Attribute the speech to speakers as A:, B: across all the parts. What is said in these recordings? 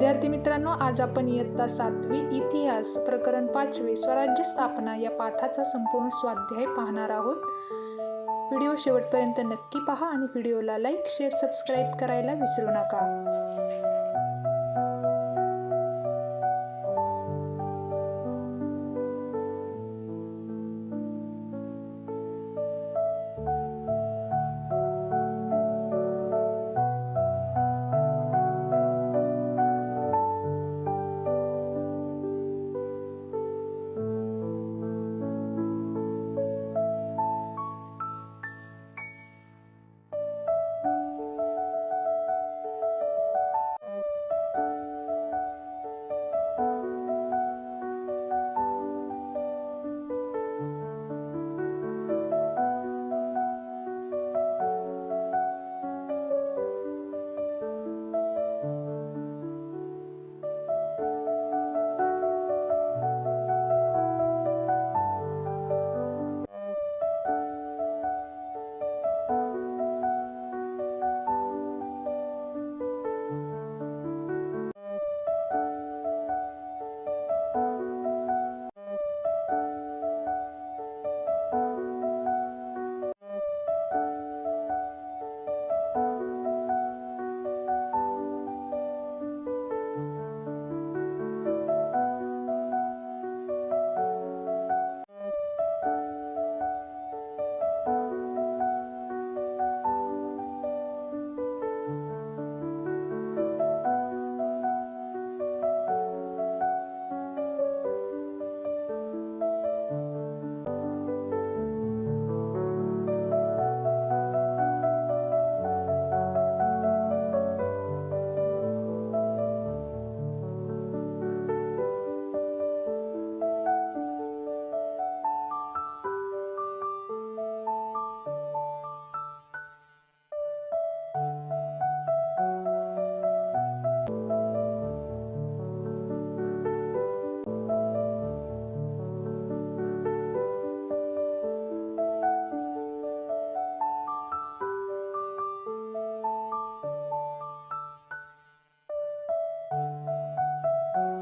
A: विद्यार्थी मित्रांनो आज आपण इयत्ता सातवी इतिहास प्रकरण पाचवे स्वराज्य स्थापना या पाठाचा संपूर्ण स्वाध्याय पाहणार आहोत. व्हिडिओ शेवटपर्यंत नक्की पहा आणि व्हिडिओला लाईक शेअर सबस्क्राईब करायला विसरू नका.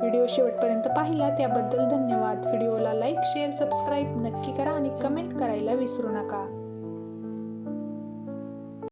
A: व्हिडिओ शेवटपर्यंत पाहिला त्याबद्दल धन्यवाद. व्हिडिओला लाईक शेअर सबस्क्राईब नक्की करा आणि कमेंट करायला विसरू नका.